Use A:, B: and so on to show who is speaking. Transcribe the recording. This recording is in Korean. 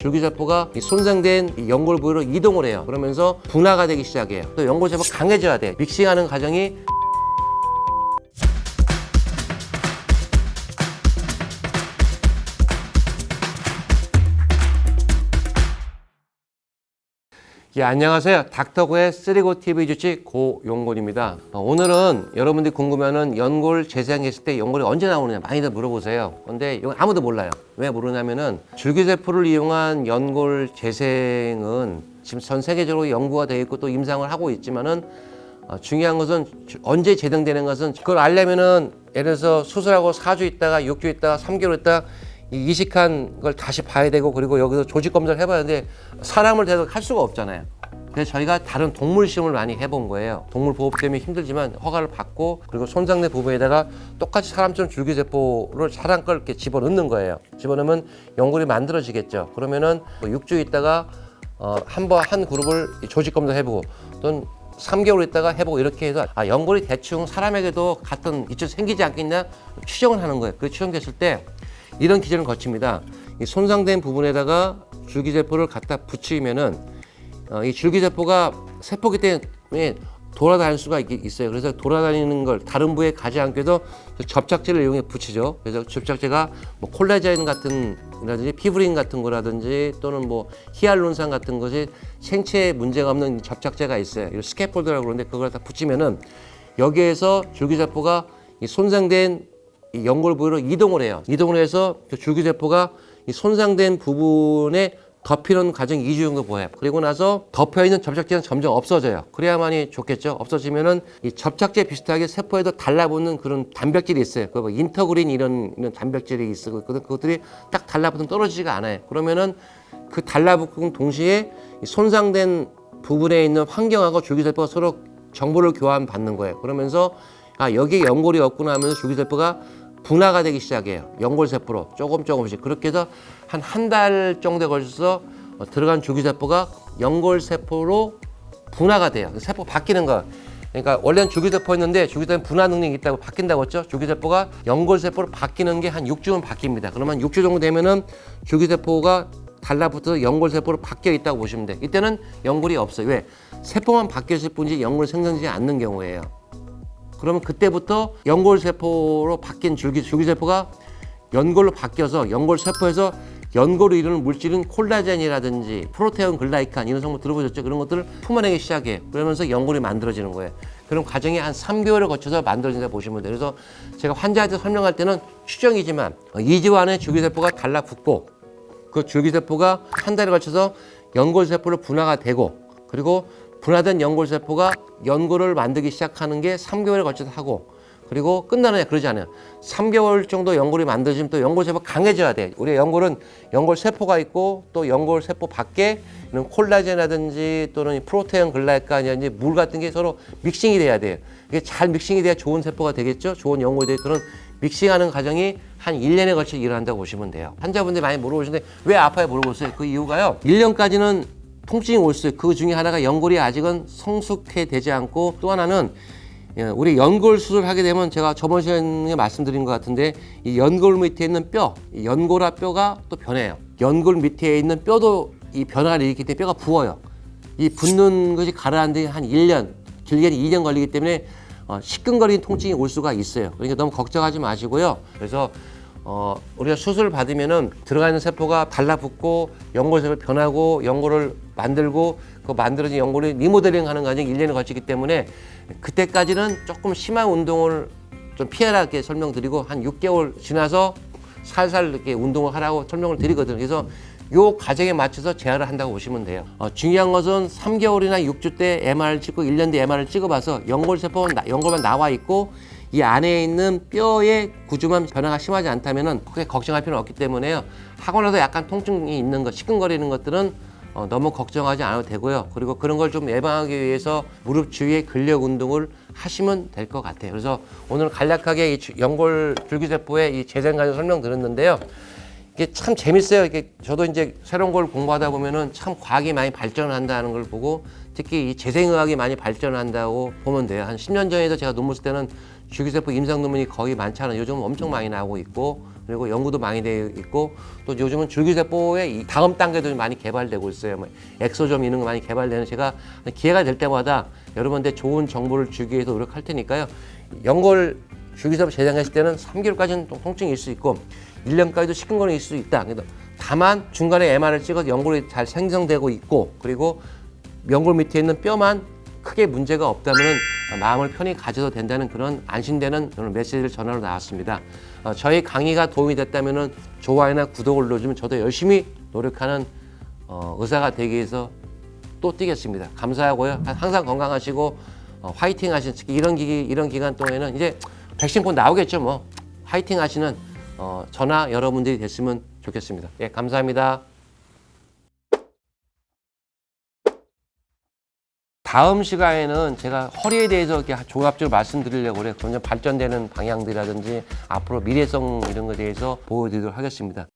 A: 줄기세포가 이 손상된 이 연골 부위로 이동을 해요. 그러면서 분화가 되기 시작해요. 또 연골세포 강해져야 돼. 믹싱하는 과정이 예, 안녕하세요. 닥터고의 쓰리고 TV 주치 고용곤입니다. 어, 오늘은 여러분들이 궁금해하는 연골 재생했을 때 연골이 언제 나오느냐 많이들 물어보세요. 근데 이건 아무도 몰라요. 왜 모르냐면은 줄기세포를 이용한 연골 재생은 지금 전 세계적으로 연구가 되어 있고 또 임상을 하고 있지만은 어, 중요한 것은 주- 언제 재생되는 것은 그걸 알려면은 예를 들어서 수술하고 4주 있다가 6주 있다가 3개월 있다가 이 이식한 걸 다시 봐야 되고 그리고 여기서 조직 검사를 해봐야 되는데 사람을 대도 할 수가 없잖아요. 그래서 저희가 다른 동물 시험을 많이 해본 거예요. 동물 보호 때문에 힘들지만 허가를 받고 그리고 손상된 부분에다가 똑같이 사람처럼 줄기세포를 사람 걸 이렇게 집어넣는 거예요. 집어넣으면 연골이 만들어지겠죠. 그러면은 뭐 6주 있다가 어, 한번 한 그룹을 이 조직 검사 해보고 또는 3개월 있다가 해보고 이렇게 해서 아 연골이 대충 사람에게도 같은 이쪽 생기지 않겠냐 추정을 하는 거예요. 그 추정됐을 때 이런 기준을 거칩니다. 이 손상된 부분에다가 줄기세포를 갖다 붙이면은 어, 이 줄기세포가 세포기 때문에 돌아다닐 수가 있, 있어요. 그래서 돌아다니는 걸 다른 부위에 가지 않게 해서 접착제를 이용해 붙이죠. 그래서 접착제가 뭐 콜라겐 같은 라든지 피브린 같은 거라든지 또는 뭐 히알론산 같은 것이 생체에 문제가 없는 접착제가 있어요. 이 스캐폴드라고 그러는데 그걸 다 붙이면은 여기에서 줄기세포가 이 손상된 이 연골 부위로 이동을 해요. 이동을 해서 그 줄기세포가 이 손상된 부분에 덮이는 과정 2주 정도 보여요. 그리고 나서 덮여 있는 접착제는 점점 없어져요. 그래야만이 좋겠죠. 없어지면은 이 접착제 비슷하게 세포에도 달라붙는 그런 단백질이 있어요. 그 뭐 인터그린 이런 이런 단백질이 있어. 그 그것들이 딱 달라붙으면 떨어지지가 않아요. 그러면은 그 달라붙은 동시에 이 손상된 부분에 있는 환경하고 줄기세포가 서로 정보를 교환 받는 거예요. 그러면서 아 여기에 연골이 없구나 하면서 줄기세포가 분화가 되기 시작해요. 연골세포로 조금 조금씩 그렇게 해서 한 한 달 정도에 걸쳐서 어, 들어간 줄기세포가 연골세포로 분화가 돼요. 세포 바뀌는 거. 그러니까 원래는 줄기세포였는데 줄기세포는 분화 능력이 있다고 바뀐다고 했죠. 줄기세포가 연골세포로 바뀌는 게 한 6주면 바뀝니다. 그러면 6주 정도 되면은 줄기세포가 달라붙어서 연골세포로 바뀌어 있다고 보시면 돼요. 이때는 연골이 없어요. 왜? 세포만 바뀌었을 뿐이지 연골이 생성되지 않는 경우예요. 그러면 그때부터 연골세포로 바뀐 줄기, 줄기세포가 연골로 바뀌어서 연골세포에서 연골을 이루는 물질은 콜라겐이라든지 프로테온 글라이칸 이런 성분 들어보셨죠? 그런 것들을 품어내기 시작해요. 그러면서 연골이 만들어지는 거예요. 그럼 과정이 한 3개월을 거쳐서 만들어진다 보시면 돼요. 그래서 제가 환자한테 설명할 때는 추정이지만 2주 안에 줄기세포가 달라붙고 그 줄기세포가 한 달에 걸쳐서 연골세포로 분화가 되고 그리고 분화된 연골세포가 연골을 만들기 시작하는 게 3개월에 걸쳐서 하고 그리고 끝나느냐 그러지 않아요. 3개월 정도 연골이 만들어지면 또 연골세포가 강해져야 돼. 우리 연골은 연골세포가 있고 또 연골세포 밖에 이런 콜라겐이라든지 또는 이 프로테인 글라이칸이라든지 물 같은 게 서로 믹싱이 돼야 돼요. 이게 잘 믹싱이 돼야 좋은 세포가 되겠죠. 좋은 연골이 되고 그런 믹싱하는 과정이 한 1년에 걸쳐 일어난다고 보시면 돼요. 환자분들이 많이 물어보시는데 왜 아파요 물어보세요. 그 이유가요. 1년까지는 통증이 올 수. 그 중에 하나가 연골이 아직은 성숙해 되지 않고 또 하나는 예, 우리 연골 수술하게 되면 제가 저번 시간에 말씀드린 것 같은데 이 연골 밑에 있는 뼈, 이 연골화 뼈가 또 변해요. 연골 밑에 있는 뼈도 이 변화를 일으키기 때문에 뼈가 부어요. 이 붓는 것이 가라앉는 데 한 1년, 길게는 2년 걸리기 때문에 어, 시끈거리는 통증이 올 수가 있어요. 그러니까 너무 걱정하지 마시고요. 그래서 어, 우리가 수술을 받으면은 들어가 있는 세포가 달라붙고 연골세포 변하고 연골을 만들고 그 만들어진 연골이 리모델링 하는 과정이 1년에 걸치기 때문에 그때까지는 조금 심한 운동을 좀 피해라 이렇게 설명드리고 한 6개월 지나서 살살 이렇게 운동을 하라고 설명을 드리거든요. 그래서 요 과정에 맞춰서 재활을 한다고 보시면 돼요. 어, 중요한 것은 3개월이나 6주 때 MR을 찍고 1년 뒤에 MR을 찍어봐서 연골세포는 나- 연골만 나와 있고 이 안에 있는 뼈의 구조만 변화가 심하지 않다면은 크게 걱정할 필요는 없기 때문에요. 하고 나서 약간 통증이 있는 것, 시끈거리는 것들은 어, 너무 걱정하지 않아도 되고요. 그리고 그런 걸 좀 예방하기 위해서 무릎 주위에 근력 운동을 하시면 될 것 같아요. 그래서 오늘 간략하게 이 주- 연골 줄기세포의 이 재생 과정 설명 드렸는데요. 이게 참 재밌어요. 이게 저도 이제 새로운 걸 공부하다 보면은 참 과학이 많이 발전한다는 걸 보고 특히 이 재생의학이 많이 발전한다고 보면 돼요. 한 10년 전에도 제가 논문 쓸 때는 줄기세포 임상 논문이 거의 많지 않아요. 요즘은 엄청 많이 나오고 있고 그리고 연구도 많이 되어 있고 또 요즘은 줄기세포의 이 다음 단계도 많이 개발되고 있어요. 뭐 엑소점 이런 거 많이 개발되는 제가 기회가 될 때마다 여러분한테 좋은 정보를 주기 위해서 노력할 테니까요. 연골 줄기세포 재장했을 때는 3개월까지는 통증이 있을 수 있고 1년까지도 시큰거림이 있을 수 있다. 다만 중간에 MR을 찍어서 연골이 잘 생성되고 있고 그리고 연골 밑에 있는 뼈만 크게 문제가 없다면 마음을 편히 가져도 된다는 그런 안심되는 그런 메시지를 전하러 나왔습니다. 어, 저희 강의가 도움이 됐다면 좋아요나 구독을 눌러주면 저도 열심히 노력하는 어, 의사가 되기 위해서 또 뛰겠습니다. 감사하고요. 항상 건강하시고 어, 화이팅 하시는 특히 이런 기 이런 기간 동안에는 이제 백신 곧 나오겠죠 뭐 화이팅 하시는 어, 전화 여러분들이 됐으면 좋겠습니다. 예 감사합니다. 다음 시간에는 제가 허리에 대해서 이렇게 종합적으로 말씀드리려고 그래요. 점점 발전되는 방향들이라든지 앞으로 미래성 이런 것에 대해서 보여드리도록 하겠습니다.